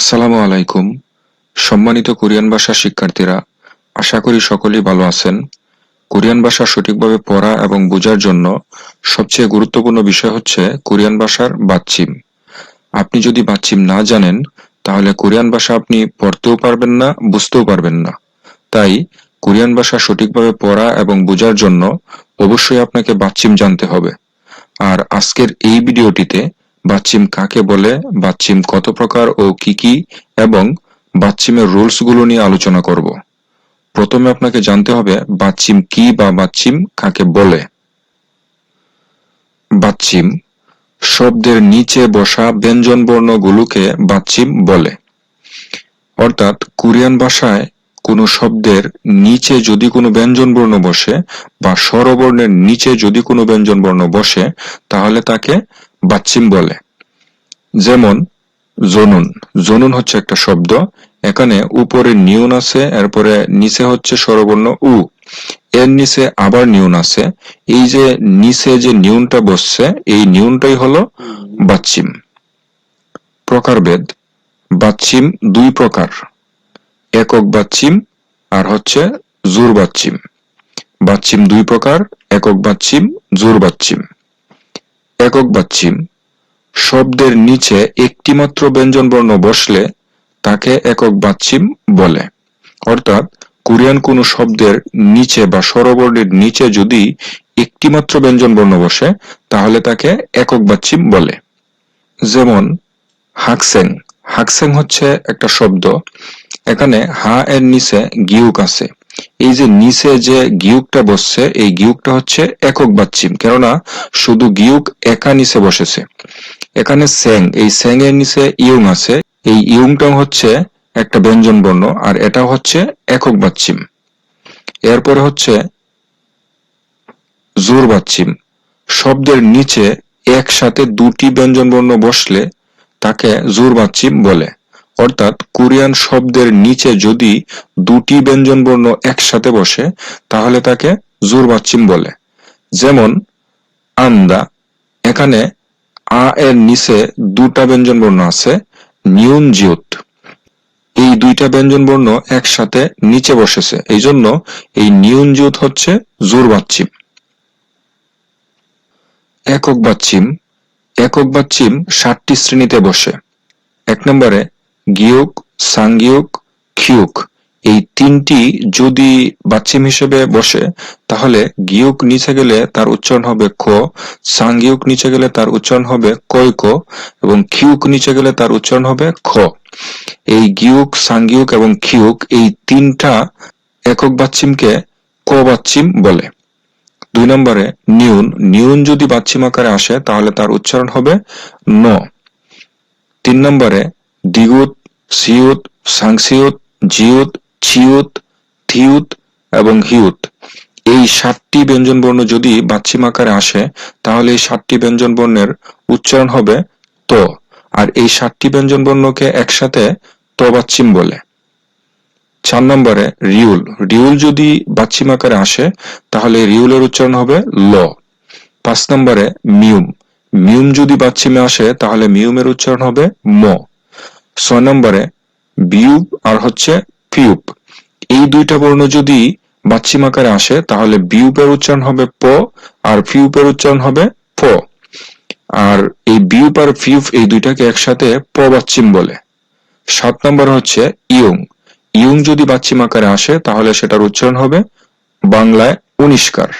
আসসালামু আলাইকুম। সম্মানিত কোরিয়ান ভাষা শিক্ষার্থীরা, আশা করি সকলেই ভালো আছেন। কোরিয়ান ভাষা সঠিকভাবে পড়া এবং বোঝার জন্য সবচেয়ে গুরুত্বপূর্ণ বিষয় হচ্ছে কোরিয়ান ভাষার বাচ্চিম আপনি যদি বাচ্চিম না জানেন, তাহলে কোরিয়ান ভাষা আপনি পড়তেও পারবেন না, বুঝতেও পারবেন না। তাই কোরিয়ান ভাষা সঠিকভাবে পড়া এবং বোঝার জন্য অবশ্যই আপনাকে বাচ্চিম জানতে হবে। আর আজকের এই ভিডিওটিতে বাচ্চিম কাকে বলে, বাচ্চিম কত প্রকার ও কি কি, এবং বাচ্চিমের রুলসগুলো নিয়ে আলোচনা করব। প্রথমে আপনাকে জানতে হবে বাচ্চিম কি বা বাচ্চিম কাকে বলে। বাচ্চিম শব্দের নিচে বসা ব্যঞ্জন বর্ণগুলোকে বাচ্চিম বলে। অর্থাৎ কোরিয়ান ভাষায় কোনো শব্দের নিচে যদি কোনো ব্যঞ্জন বর্ণ বসে বা স্বরবর্ণের নিচে যদি কোনো ব্যঞ্জন বর্ণ বসে, তাহলে তাকে বাচ্চিম বলে। যেমন, জনুন। জনুন হচ্ছে একটা শব্দ। এখানে উপরে নিউন আছে, এরপরে নিচে হচ্ছে স্বরবর্ণ উ। এর নিচে আবার নিউন আছে। এই যে নিচে যে নিউনটা বসছে, এই নিউনটাই হলো বাচ্চিম। প্রকারভেদ। বাচ্চিম দুই প্রকার। একক বাচ্চিম আর হচ্ছে জোর বাচ্চিম। বাচ্চিম দুই প্রকার, একক বাচ্চিম, জোর বাচ্চিম। একক বাচ্চিম শব্দের নিচে একটি মাত্র ব্যঞ্জন বর্ণ বসলে তাকে একক বাচ্চিম বলে। অর্থাৎ কোরিয়ান কোনো শব্দের নিচে বা স্বরবর্ণের নিচে যদি একটি মাত্র ব্যঞ্জন বর্ণ বসে, তাহলে তাকে একক বাচ্চিম বলে। যেমন, হাকসেং। হাকসেং হচ্ছে একটা শব্দ। এখানে হা এর নিচে গিউক আছে। এই যে নিচে যে গিউকটা বসছে, এই গিউকটা হচ্ছে একক বাচ্চিম। কেননা শুধু গিউক একা নিচে বসেছে। এখানে স্যাং, এই স্যাং এর নিচে ইয়ং আছে। এই ইয়ংটা হচ্ছে একটা ব্যঞ্জন বর্ণ, আর এটা হচ্ছে একক বাচ্চিম। এরপরে হচ্ছে জোর বাচ্চিম। শব্দের নিচে একসাথে দুটি ব্যঞ্জন বর্ণ বসলে তাকে জোর বাচ্চিম বলে। অর্থাৎ কোরিয়ান শব্দের নিচে যদি দুটি ব্যঞ্জন বর্ণ একসাথে বসে, তাহলে তাকে জোর বাচ্চিম বলে। যেমন, আন্দা, এখানে আ এর নিচে দুটা ব্যঞ্জন বর্ণ আছে নিউন জিউত এই দুইটা ব্যঞ্জন বর্ণ একসাথে নিচে বসেছে। এই জন্য এই নিউন জিউত হচ্ছে জোর বাচ্চিম একক বাচ্চিম একক বাচ্চিম ষাটটি শ্রেণীতে বসে। এক নম্বরে গিয়ক, সাংগিয়ক খিউক এই তিনটি যদি বাচ্চিম হিসেবে বসে, তাহলে গিয়ক নিচে গেলে তার উচ্চারণ হবে খ, সাংগিয়ক নিচে গেলে তার উচ্চারণ হবে কৈক, এবং খিউক নিচে গেলে তার উচ্চারণ হবে খ। এই গিয়ক, সাংগিয়ক এবং খিউক এই তিনটা একক বাচ্চিমকে ক বাচ্চিম বলে। দুই নম্বরে নিউন। নিউন যদি বাচ্চিম আকারে আসে, তাহলে তার উচ্চারণ হবে ন। তিন নম্বরে দ্বিগুত সিউত, সাংসিউত, জিউত ছিউত থিউত এবং হিউত। এই সাতটি ব্যঞ্জন বর্ণ যদি বাচ্চিম আকারে আসে, তাহলে এই সাতটি ব্যঞ্জন বর্ণের উচ্চারণ হবে ত। আর এই সাতটি ব্যঞ্জন বর্ণকে একসাথে ত বাচ্চিম বলে। চার নম্বরে রিউল। রিউল যদি বাচ্চিম আকারে আসে, তাহলে রিউলের উচ্চারণ হবে ল। পাঁচ নম্বরে মিউম। মিউম যদি বাচ্চিমে আসে, তাহলে মিউমের উচ্চারণ হবে ম। ছয় নম্বরে বিউব আর হচ্ছে ফিউব এই দুইটা বর্ণ যদি বাচ্চিম আকারে আসে, তাহলে বিউপের উচ্চারণ হবে প আর ফিউপের উচ্চারণ হবে ফ। আর এই বিউপ আর ফিউপ এই দুইটাকে একসাথে প বাচ্চিম বলে। সাত নম্বর হচ্ছে ইয়ং। ইয়ং যদি বাচ্চিম আকারে আসে, তাহলে সেটার উচ্চারণ হবে বাংলায় উনিষ্কার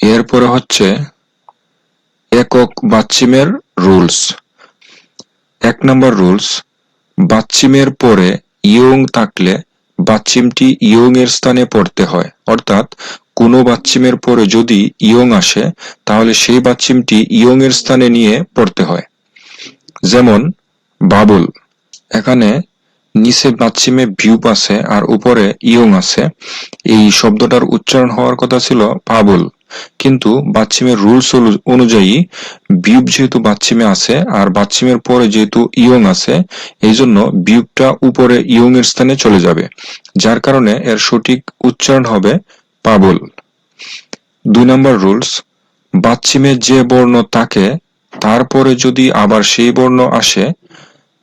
এরপরে হচ্ছে একক বাচ্চিমের রুলস। এক নম্বর রুলস, বাচ্চিমের পরে ইয়ং থাকলে বাচ্চিমটি ইয়ং এর স্থানে পড়তে হয়। অর্থাৎ কোনো বাচ্চিমের পরে যদি ইয়ং আসে, তাহলে সেই বাচ্চিমটি ইয়ং এর স্থানে নিয়ে পড়তে হয়। যেমন বাবুল। এখানে নিচে বাচ্চিমে ভিউপ আছে আর উপরে ইয়ং আছে। এই শব্দটার উচ্চারণ হওয়ার কথা ছিল পাবুল কিন্তু বাচ্চিমের রুলস অনুযায়ী বিউপ যেহেতু বাচ্চিমে আছে, আর বাচ্চিমের পরে যেহেতু ইয়ং আছে এই জন্য বিউপটা উপরে ইয়ং এর স্থানে চলে যাবে, যার কারণে এর সঠিক উচ্চারণ হবে পাবুল দুই নম্বর রুলস বাচ্চিমে যে বর্ণ থাকে, তারপরে যদি আবার সেই বর্ণ আসে,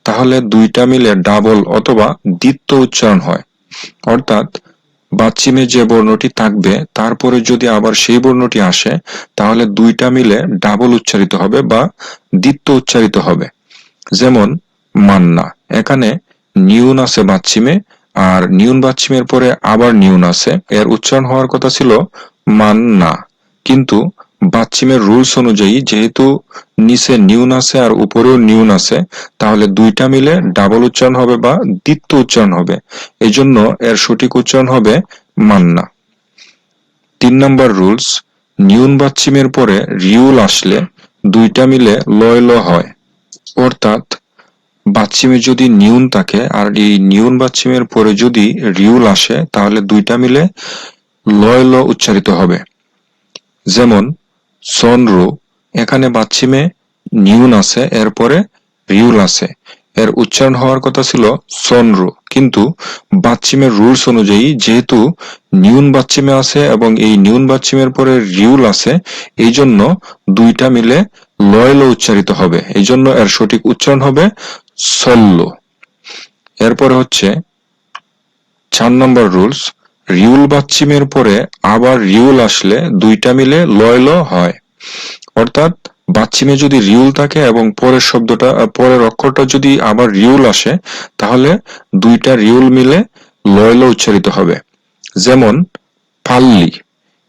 তাহলে দুইটা মিলে ডাবল অথবা দ্বিত্ব উচ্চারণ হয়। অর্থাৎ বাচ্চিমে যে বর্ণটি থাকবে, তারপরে যদি আবার সেই বর্ণটি আসে, তাহলে দুইটা মিলে ডাবল উচ্চারিত হবে বা দ্বিত্ব উচ্চারিত হবে। যেমন, মান্না। এখানে নিউন আছে বাচ্চিমে আর নিউন বাচ্চিমের পরে আবার নিউন আছে। এর উচ্চারণ হওয়ার কথা ছিল মান্না। কিন্তু বাচ্চিমের রুলস অনুযায়ী যেহেতু নিচে নিউন আছে আর উপরেও নিউন আছে, তাহলে দুইটা মিলে ডাবল উচ্চারণ হবে বা দ্বিত্ব উচ্চারণ হবে। এই জন্য এর সঠিক উচ্চারণ হবে মান্না। তিন নম্বর রুলস নিউন বাচ্চিমের পরে রিউল আসলে দুইটা মিলে লয় ল হয়। অর্থাৎ বাচ্চিমে যদি নিউন থাকে আর এই নিউন বাচ্চিমের পরে যদি রিউল আসে, তাহলে দুইটা মিলে লয় ল উচ্চারিত হবে। যেমন সনরু এখানে বাচ্চিমে নিউন আছে, এরপরে রিউল আছে। এর উচ্চারণ হওয়ার কথা ছিল সনরু কিন্তু বাচ্চিমের রুলস অনুযায়ী যেহেতু নিউন বাচ্চিমে আছে এবং এই নিউন বাচ্চিমের পরে রিউল আছে, এই জন্য দুইটা মিলে লয়ল উচ্চারিত হবে। এই জন্য এর সঠিক উচ্চারণ হবে সল্ল। এরপরে হচ্ছে চার নম্বর রুলস রিউল বাচ্চিমের পরে আবার রিউল আসলে দুইটা মিলে লয়ল হয়। অর্থাৎ বাচ্চিমে যদি রিউল থাকে এবং পরের শব্দটা পরের অক্ষরটা যদি আবার রিউল আসে, তাহলে দুইটা রিউল মিলে লয়ল উচ্চারিত হবে। যেমন, পাল্লি।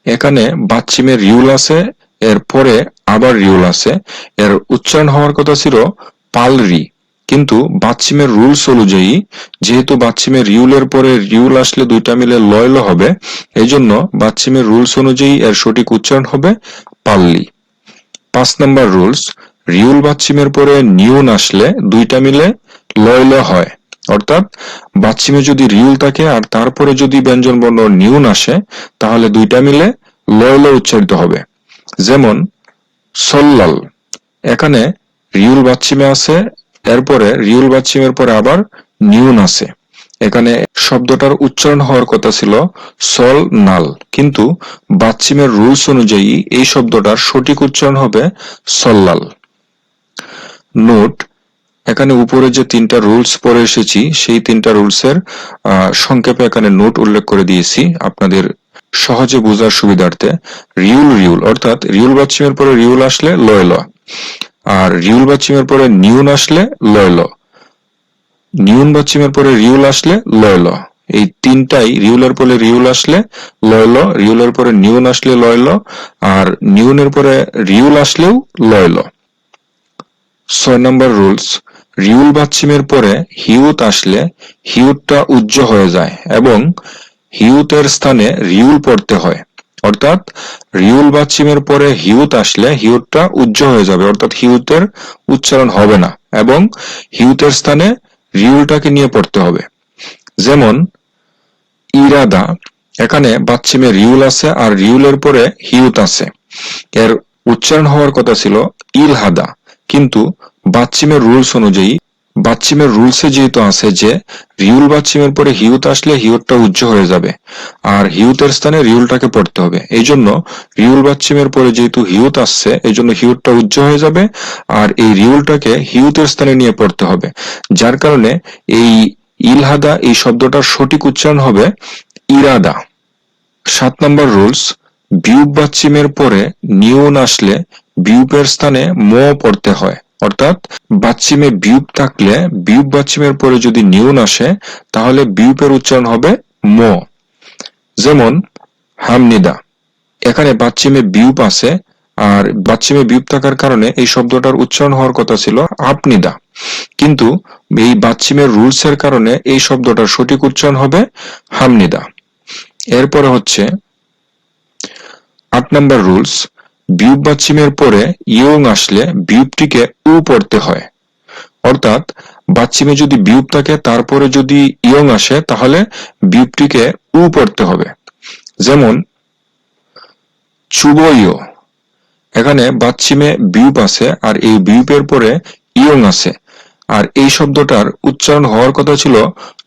এখানে বাচ্চিমে রিউল আছে, এর পরে আবার রিউল আছে। এর উচ্চারণ হওয়ার কথা ছিল পালরি। কিন্তু বাচ্চিমের রুলস অনুযায়ী, যেহেতু বাচ্চিমের রিউলের পরে রিউল আসলে দুইটা মিলে লয়ল হবে এই জন্য বাচ্চিমের রুলস অনুযায়ী এর সঠিক উচ্চারণ হবে পাল্লি। পাঁচ নাম্বার রুলস রিউল বাচ্চিমের পরে নিউন আসলে দুইটা মিলে লয়ল হয়। অর্থাৎ বাচ্চিমে যদি রিউল থাকে আর তারপরে যদি ব্যঞ্জন বর্ণ নিউন আসে, তাহলে দুইটা মিলে লয়ল উচ্চারিত হবে। যেমন, সল্লাল। এখানে রিউল বাচ্চিমে আছে এরপরে রিউল বাচ্চিমের পরে আবার নিউন আছে। এখানে শব্দটার উচ্চারণ হওয়ার কথা ছিল সল নাল। কিন্তু বাচ্চিমের রুলস অনুযায়ী এই শব্দটার সঠিক উচ্চারণ হবে সল্লাল। নোট, এখানে উপরে যে তিনটা রুলস পরে এসেছি, সেই তিনটা রুলসের সংক্ষেপে এখানে নোট উল্লেখ করে দিয়েছি আপনাদের সহজে বোঝার সুবিধার্থে। রিউল রিউল, অর্থাৎ রিউল বাচ্চিমের পরে রিউল আসলে লয় ল আর রিউল বাচ্চিমের পরে নিউন আসলে লয় ল। নিউন বাচ্চিমের পরে রিউল আসলে লয় ল। এই তিনটাই রিউলের পরে রিউল আসলে লয় ল, রিউলের পরে নিউন আসলে লয় ল, আর নিউনের পরে রিউল আসলেও লয় ল। ছয় নম্বর রুলস, রিউল বাচ্চিমের পরে হিউত আসলে হিউতটা উজ্জ হয়ে যায় এবং হিউতের স্থানে রিউল পড়তে হয়। অর্থাৎ রিউল বাচ্চিমের পরে হিউত আসলে হিউতটা উজ্জ হয়ে যাবে, অর্থাৎ হিউতের উচ্চারণ হবে না এবং হিউতের স্থানে রিউলটাকে নিয়ে পড়তে হবে। যেমন, ইরাদা, এখানে বাচ্চিমে রিউল আছে আর রিউলের পরে হিউত আছে। এর উচ্চারণ হওয়ার কথা ছিল ইলহাদা, কিন্তু বাচ্চিমের রুলস অনুযায়ী বাচ্চিমের রুলসে যেহেতু আছে যে, রিউল বাচ্চিমের পরে হিউত আসলে হিউতটা উজ্জ হয়ে যাবে, আর হিউতের স্থানে রিউলটাকে পড়তে হবে। এই জন্য রিউল বাচ্চিমের পরে যেহেতু হিউত আসছে, এই জন্য হিউতটা উজ্জ হয়ে যাবে, আর এই রিউলটাকে হিউতের স্থানে নিয়ে পড়তে হবে। যার কারণে এই ইলহাদা, এই শব্দটার সঠিক উচ্চারণ হবে ইরাদা। সাত নম্বর রুলস বিউপ বাচ্চিমের পরে নিউন আসলে বিউপের স্থানে ম পড়তে হয়। অর্থাৎ বাচ্চিমে বিউপ থাকলে বিউপ বাচ্চিমের পরে যদি নিউন আসে, তাহলে বিউপের উচ্চারণ হবে ম। যেমন, হামনিদা। এখানে বাচ্চিমে বিউপ আছে, আর বাচ্চিমে বিউপ থাকার কারণে এই শব্দটার উচ্চারণ হওয়ার কথা ছিল আপনিদা। কিন্তু এই বাচ্চিমের রুলস এর কারণে এই শব্দটার সঠিক উচ্চারণ হবে হামনিদা। এরপরে হচ্ছে আট নাম্বার রুলস বিউপ বাচ্চিমের পরে ইয়ং আসলে বিউপটিকে উ পড়তে হয়। অর্থাৎ বাচ্চিমে যদি বিউপ থাকে, তারপরে যদি ইয়ং আসে, তাহলে বিউপটিকে উ পড়তে হবে। যেমন চুবইয় এখানে বাচ্চিমে বিউপ আছে আর এই বিউপের পরে ইয়ং আছে। আর এই শব্দটার উচ্চারণ হওয়ার কথা ছিল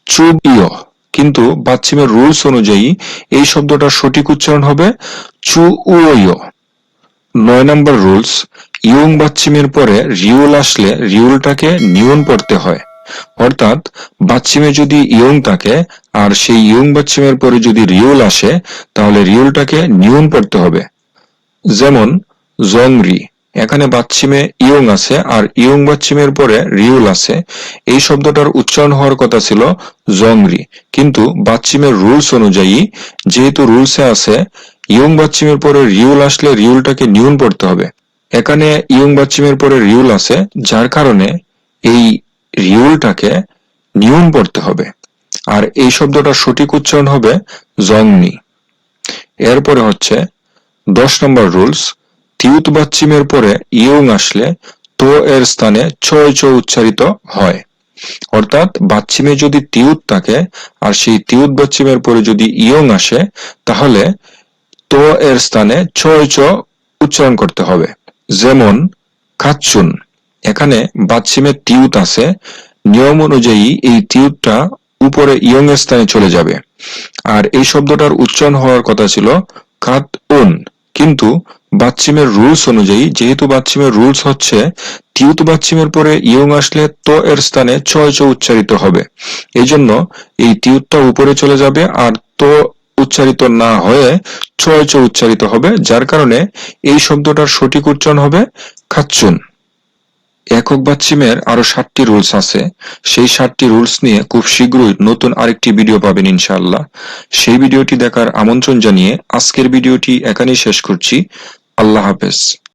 চুব ইয় কিন্তু বাচ্চিমের রুলস অনুযায়ী এই শব্দটার সঠিক উচ্চারণ হবে চু উয় নয় নম্বর রুলস, ইয়ং বাচ্চিমের পরে রিউল আসলে রিউলটাকে নিউন পড়তে হয়। অর্থাৎ বাচ্চিমে যদি ইয়ং থাকে, আর সেই ইয়ং বাচ্চিমের পরে যদি রিউল আসে, তাহলে রিউলটাকে নিউন পড়তে হবে। যেমন জংরি এখানে বাচ্চিমে ইয়ং আছে, আর ইয়ং বাচ্চিমের পরে রিউল আছে। এই শব্দটার উচ্চারণ হওয়ার কথা ছিল জংরি কিন্তু বাচ্চিমের রুলস অনুযায়ী, যেহেতু রুলসে আছে ইয়ং বাচ্চিমের পরে রিউল আসলে রিউলটাকে নিউন পড়তে হবে। এখানে ইয়ং বাচ্চিমের পরে রিউল আছে, যার কারণে এই রিউলটাকে নিউন পড়তে হবে। আর এই শব্দটার সঠিক উচ্চারণ হবে জংনি। এরপরে হচ্ছে দশ নম্বর রুলস, তিউত বাচ্চিমের পরে ইয়ং আসলে তো এর স্থানে ছয় চ উচ্চারিত হয়। অর্থাৎ বাচ্চিমে যদি তিউত থাকে, আর সেই তিউত বাচ্চিমের পরে যদি ইয়ং আসে, তাহলে তো এর স্থানে ছয় চ উচ্চারণ করতে হবে। যেমন কাচ্চুন এখানে বাচ্চিমে তিউত আছে। নিয়ম অনুযায়ী এই তিউতটা উপরে ইয়ং এর স্থানে চলে যাবে। আর এই শব্দটার উচ্চারণ হওয়ার কথা ছিল কাত উন কিন্তু বাচ্চিমের রুলস অনুযায়ী, যেহেতু বাচ্চিমের রুলস হচ্ছে তিউত বাচ্চিমের পরে ইয়ং আসলে তো এর স্থানে ছয় চ উচ্চারিত হবে। এই জন্য এই তিউতটা উপরে চলে যাবে আর তো উচ্চারিত না হয়ে চ উচ্চারিত হবে, যার কারণে এই শব্দটার সঠিক উচ্চারণ হবে খাচ্চুন। একক বাচ্চিমের আরও সাতটি রুলস আছে। সেই সাতটি রুলস নিয়ে খুব শীঘ্রই নতুন আরেকটি ভিডিও পাবেন ইনশাআল্লাহ। সেই ভিডিওটি দেখার আমন্ত্রণ জানিয়ে আজকের ভিডিওটি এখানেই শেষ করছি। আল্লাহ হাফেজ।